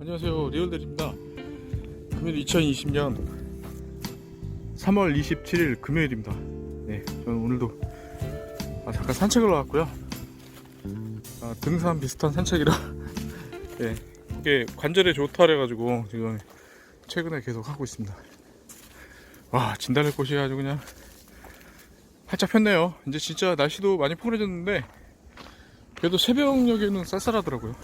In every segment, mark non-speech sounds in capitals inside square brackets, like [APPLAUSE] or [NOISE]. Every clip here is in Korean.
안녕하세요. 리얼들입니다. 금요일 2020년 3월 27일 금요일입니다. 네 저는 오늘도 아, 잠깐 산책을 나왔고요. 아, 등산 비슷한 산책이라 [LAUGHS] 네 이게 관절에 좋다 그래가지고 지금 최근에 계속 하고 있습니다. 와 진달래꽃이 아주 그냥 활짝 폈네요. 이제 진짜 날씨도 많이 포근해졌는데 그래도 새벽녘에는 쌀쌀하더라고요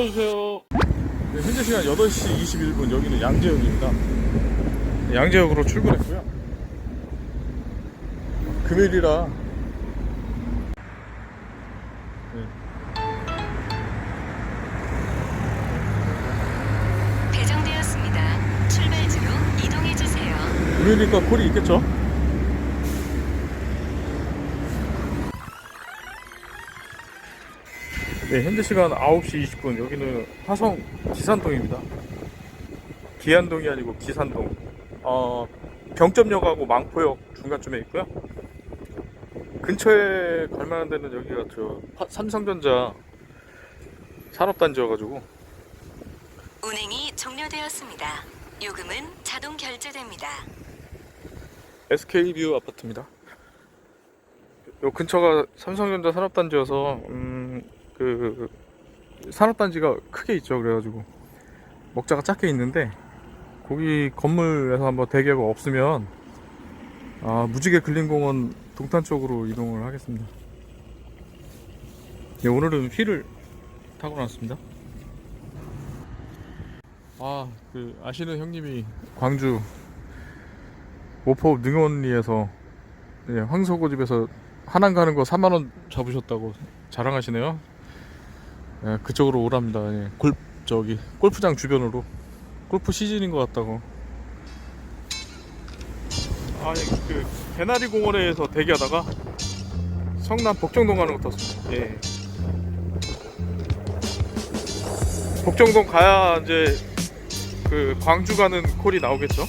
눌러주세요. 네, 현재 시간 8시 21분 여기는 양재역입니다. 네, 양재역으로 출근했고요. 금요일이라 네, 배정되었습니다. 출발지로 이동해 주세요. 금요일이니까 콜이 있겠죠? 네, 현재 시간 9시 20분 여기는 화성 기산동입니다. 기안동이 아니고 기산동. 어, 병점역하고 망포역 중간쯤에 있고요. 근처에 갈 만한 데는 여기가 저 화- 삼성전자 산업단지여가지고 운행이 종료되었습니다. 요금은 자동 결제됩니다. SK뷰 아파트입니다. 요 근처가 삼성전자 산업단지여서 음, 그 산업단지가 크게 있죠. 그래가지고 먹자가 작게 있는데 거기 건물에서 한번 대기가 없으면 아, 무지개 근린공원 동탄 쪽으로 이동을 하겠습니다. 네, 오늘은 휠을 타고 나왔습니다. 아, 그 아시는 형님이 광주 모포 능원리에서 예, 황소고집에서 하남 가는 거 3만 원 잡으셨다고 자랑하시네요. 예, 그쪽으로 오랍니다. 예, 골 저기 골프장 주변으로 골프 시즌인 것 같다고. 아, 예, 그 개나리 공원에서 대기하다가 성남 복정동 가는 거 탔습니다. 예. 복정동 가야 이제 그 광주 가는 콜이 나오겠죠?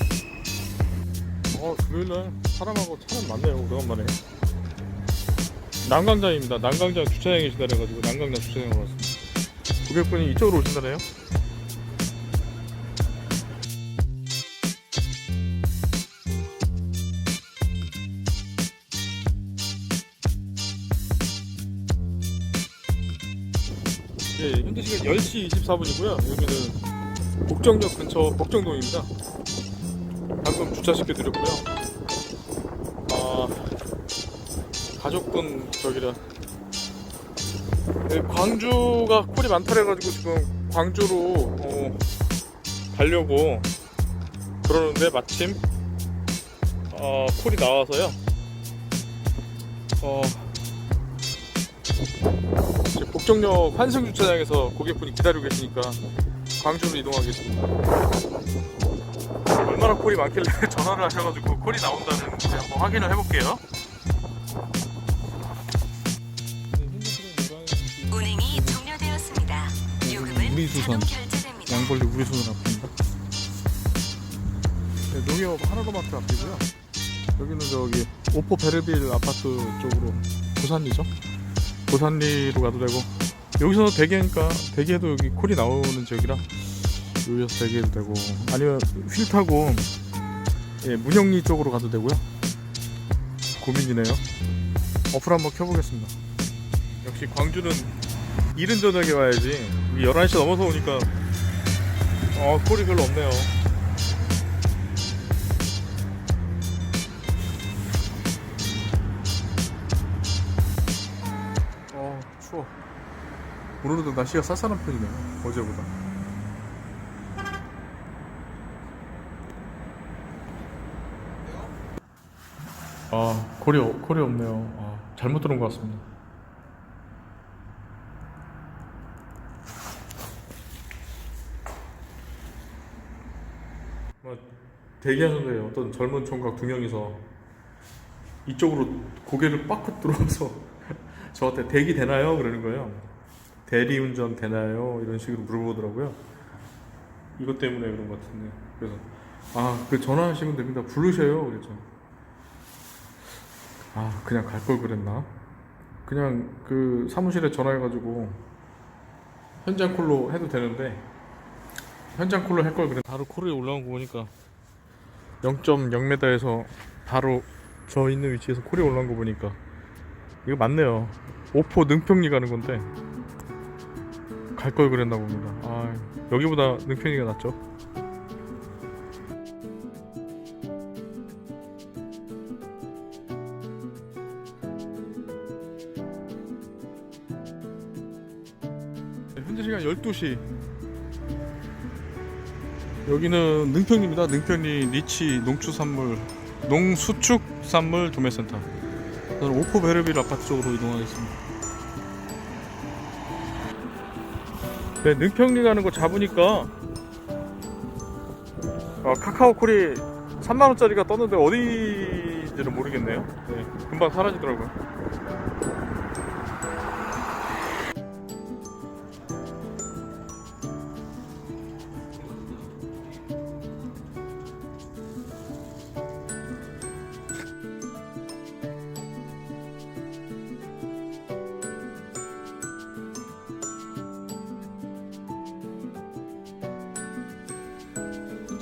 어, 금요일날 사람하고 차는 많네요. 오래간만에. 난강장입니다. 난강장 주차장에 기다려가지고 난강장 주차장으로 왔습니다. 고객분이 이쪽으로 오신다네요. 예, 현재 시간 10시 24분이고요. 여기는 복정역 근처 복정동입니다. 방금 주차시켜 드렸고요. 아, 가족분 저기라. 네, 광주가 콜이 많다래 가지고 지금 광주로 어, 가려고 그러는데 마침 어, 콜이 나와서요. 어, 복정역 환승 주차장에서 고객분이 기다리고 계시니까 광주로 이동하겠습니다. 얼마나 콜이 많길래 [LAUGHS] 전화를 하셔가지고 콜이 나온다는지 한번 확인을 해볼게요. 우리수선. 양벌리 우리손을 앞입니다. 네, 농협 하나로마트 앞이고요. 여기는 저기 오포 베르빌 아파트 쪽으로 고산리죠. 고산리로 가도 되고 여기서 대기하니까 대기해도 여기 콜이 나오는 지역이라 여기서 대기해도 되고 아니면 휠 타고 예, 문영리 쪽으로 가도 되고요. 고민이네요. 어플 한번 켜보겠습니다. 역시 광주는 이른 저녁에 와야지 11시 넘어서 오니까 어 콜이 별로 없네요 어 추워 오늘도 날씨가 쌀쌀한 편이네요. 어제보다. 아, 콜이, 없- 콜이 없네요. 아, 잘못 들은 것 같습니다. 뭐, 대기하는데 어떤 젊은 총각 두 명이서 이쪽으로 고개를 빡 들어와서 [LAUGHS] 저한테 대기 되나요? 그러는 거예요. 대리운전 되나요? 이런 식으로 물어보더라고요. 이것 때문에 그런 것 같은데. 그래서 아, 그 전화하시면 됩니다. 부르셔요. 그랬죠. 아, 그냥 갈 걸 그랬나? 그냥 그 사무실에 전화해가지고 현장 콜로 해도 되는데 현장 콜로 할 걸 그랬. 바로 콜이 올라온 거 보니까 0.0m에서 바로 저 있는 위치에서 콜이 올라온 거 보니까 이거 맞네요. 오포 능평리 가는 건데 갈 걸 그랬나 봅니다. 아, 여기보다 능평리가 낫죠. 네, 현재 시간 12시. 여기는 능평리입니다. 능평리 리치 농축산물 농수축산물 도매센터. 저는 오포 베르빌 아파트 쪽으로 이동하겠습니다. 네, 능평리 가는 거 잡으니까 아, 카카오 콜이 3만 원짜리가 떴는데 어디인지는 모르겠네요. 네, 금방 사라지더라고요.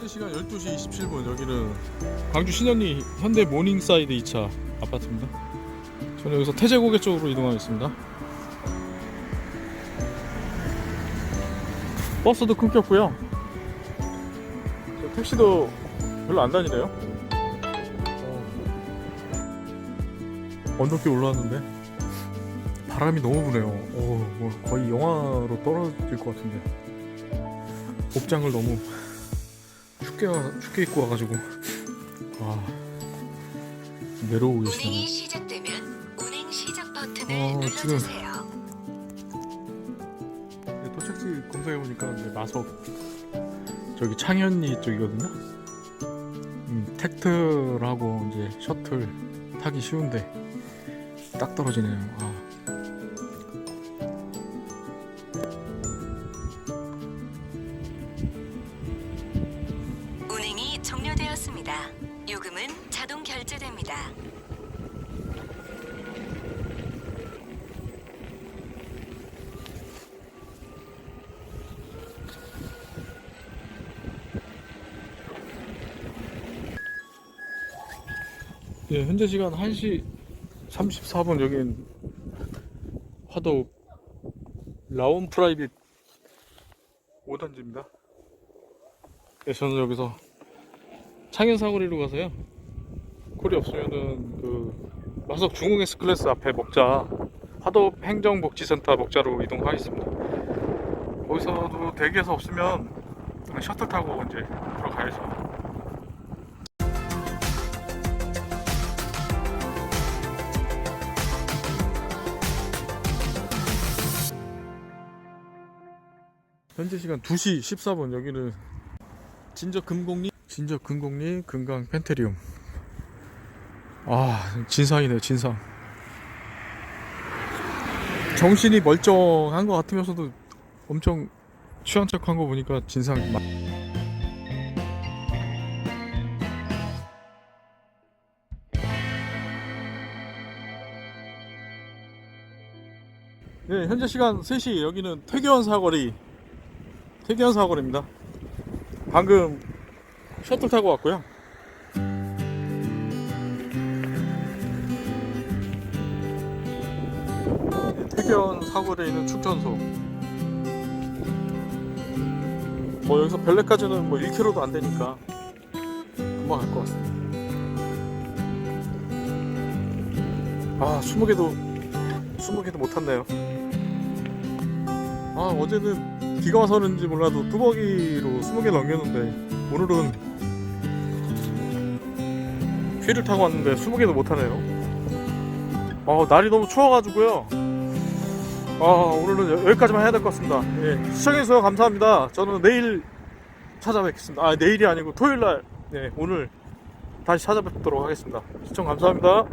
시간 12시 27분 여기는 광주 신현리 현대 모닝사이드 2차 아파트입니다. 저는 여기서 태제고개 쪽으로 이동하겠습니다. 버스도 끊겼고요. 저 택시도 별로 안 다니네요. 어, 언덕길 올라왔는데 바람이 너무 부네요. 어, 뭐 거의 영하로 떨어질 것 같은데 옷장을 너무 춥게 와- 춥게 입고 와가지고 와 내려오고 운행이 계시네. 시작되면 운행 시작 버튼을 어, 눌러주세요. 네, 도착지 검색해 보니까 이제 마석 저기 창현리 쪽이거든요. 음, 택트하고 이제 셔틀 타기 쉬운데 딱 떨어지네요. 아. 결제됩니다. 예, 현재 시간 1시 34분 여긴 화도 라온 프라이빗 5단지입니다. 예, 저는 여기서 창현 사거리로 가서요. 콜이 없으면은 그 마석 중흥 S클래스 앞에 먹자 화도 행정복지센터 먹자로 이동하겠습니다. 거기서도 대기해서 없으면 셔틀 타고 이제 들어가야죠. 현재 시간 2시 14분 여기는 진저 금곡리 진저 금곡리 금강 펜테리움 아 진상이네요 진상 정신이 멀쩡한 것 같으면서도 엄청 취한 척한 거 보니까 진상 맞... 네 현재 시간 3시 여기는 퇴계원 사거리 태기현 사거리입니다. 방금 셔틀 타고 왔고요. 태기현 사거리에 있는 축전소. 뭐 여기서 별내까지는 뭐 1km도 안 되니까 금방 갈 것 같습니다. 아, 20개도 20개도 못 탔네요. 아 어제는 비가 와서는지 몰라도 뚜벅이로 20개 넘겼는데 오늘은 휠을 타고 왔는데 20개도 못하네요 아 날이 너무 추워가지고요 아 오늘은 여- 여기까지만 해야 될 것 같습니다. 예, 시청해주셔서 감사합니다. 저는 내일 찾아뵙겠습니다. 아 내일이 아니고 토요일날. 네, 오늘 다시 찾아뵙도록 하겠습니다. 시청 감사합니다